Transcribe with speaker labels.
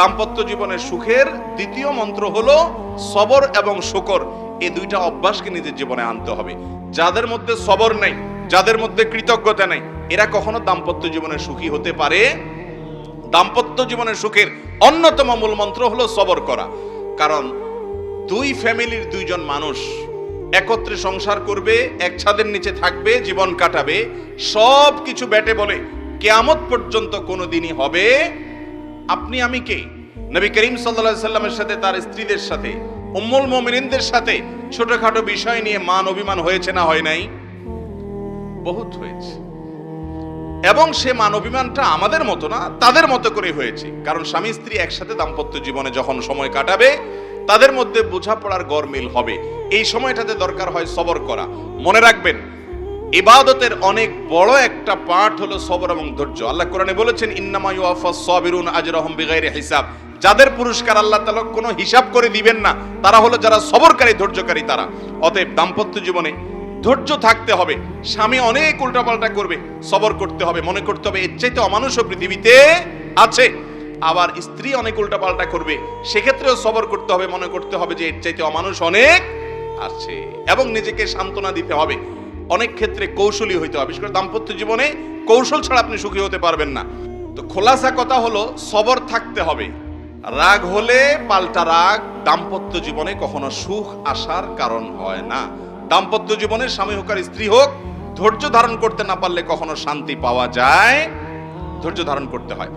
Speaker 1: দাম্পত্য জীবনের সুখের দ্বিতীয় মন্ত্র হলো সবর এবং শুকর। এই দুইটা অভ্যাসকে নিজের জীবনে আনতে হবে। যাদের মধ্যে সবর নেই, যাদের মধ্যে কৃতজ্ঞতা নেই, এরা কখনো দাম্পত্য জীবনে সুখী হতে পারে? দাম্পত্য জীবনের সুখের অন্যতম মূল মন্ত্র হলো সবর করা। কারণ দুই ফ্যামিলির দুইজন মানুষ একত্রে সংসার করবে, এক ছাদের নিচে থাকবে, জীবন কাটাবে সব কিছু ব্যাটে বলে কেয়ামত পর্যন্ত কোনো দিনই হবে আপনি, আমি কে? নবী করিম সাল্লা সাল্লামের সাথে, তার স্ত্রীদের সাথে, উম্মুল মোমিনিনদের সাথে ছোটখাটো বিষয় নিয়ে মান অভিমান হয়েছে না হয় নাই? বহুত হয়েছে। এবং সে মান অভিমানটা আমাদের মতো না, তাদের মতো করে হয়েছে। কারণ স্বামী স্ত্রী একসাথে দাম্পত্য জীবনে যখন সময় কাটাবে, তাদের মধ্যে বোঝাপড়ার গরমিল হবে। এই সময়টাতে দরকার হয় সবর করা। মনে রাখবেন ইবাদতের অনেক বড় একটা পাঠ হলো সবর এবং ধৈর্য। আল্লাহ কোরআনে বলেছেন, ইন্নামা ইউআফাস সাবিরুন আজরাহুম বিগাইরি হিসাব। যাদের পুরস্কার আল্লাহ তাআলা কোনো হিসাব করে দিবেন না, তারা হলো যারা সবরকারী, ধৈর্যকারী তারা। অতএব দাম্পত্য জীবনে ধৈর্য থাকতে হবে। স্বামী অনেক উল্টাপাল্টা করবে, সবর করতে হবে, মনে করতে হবে, এর চাইতে অমানুষও পৃথিবীতে আছে। আবার স্ত্রী অনেক উল্টাপাল্টা করবে, সেক্ষেত্রেও সবর করতে হবে, মনে করতে হবে যে এর চাইতে অমানুষ অনেক আছে এবং নিজেকে সান্ত্বনা দিতে হবে। অনেক ক্ষেত্রে কৌশলী হইতে হবে। বিশেষ করে দাম্পত্য জীবনে কৌশল ছাড়া আপনি সুখী হতে পারবেন না। তো খোলাসা কথা হলো, সবর থাকতে হবে। রাগ হলে পাল্টা রাগ, দাম্পত্য জীবনে কখনো সুখ আসার কারণ হয় না। দাম্পত্য জীবনে স্বামী হোক আর স্ত্রী হোক, ধৈর্য ধারণ করতে না পারলে কখনো শান্তি পাওয়া যায়, ধৈর্য ধারণ করতে হয়।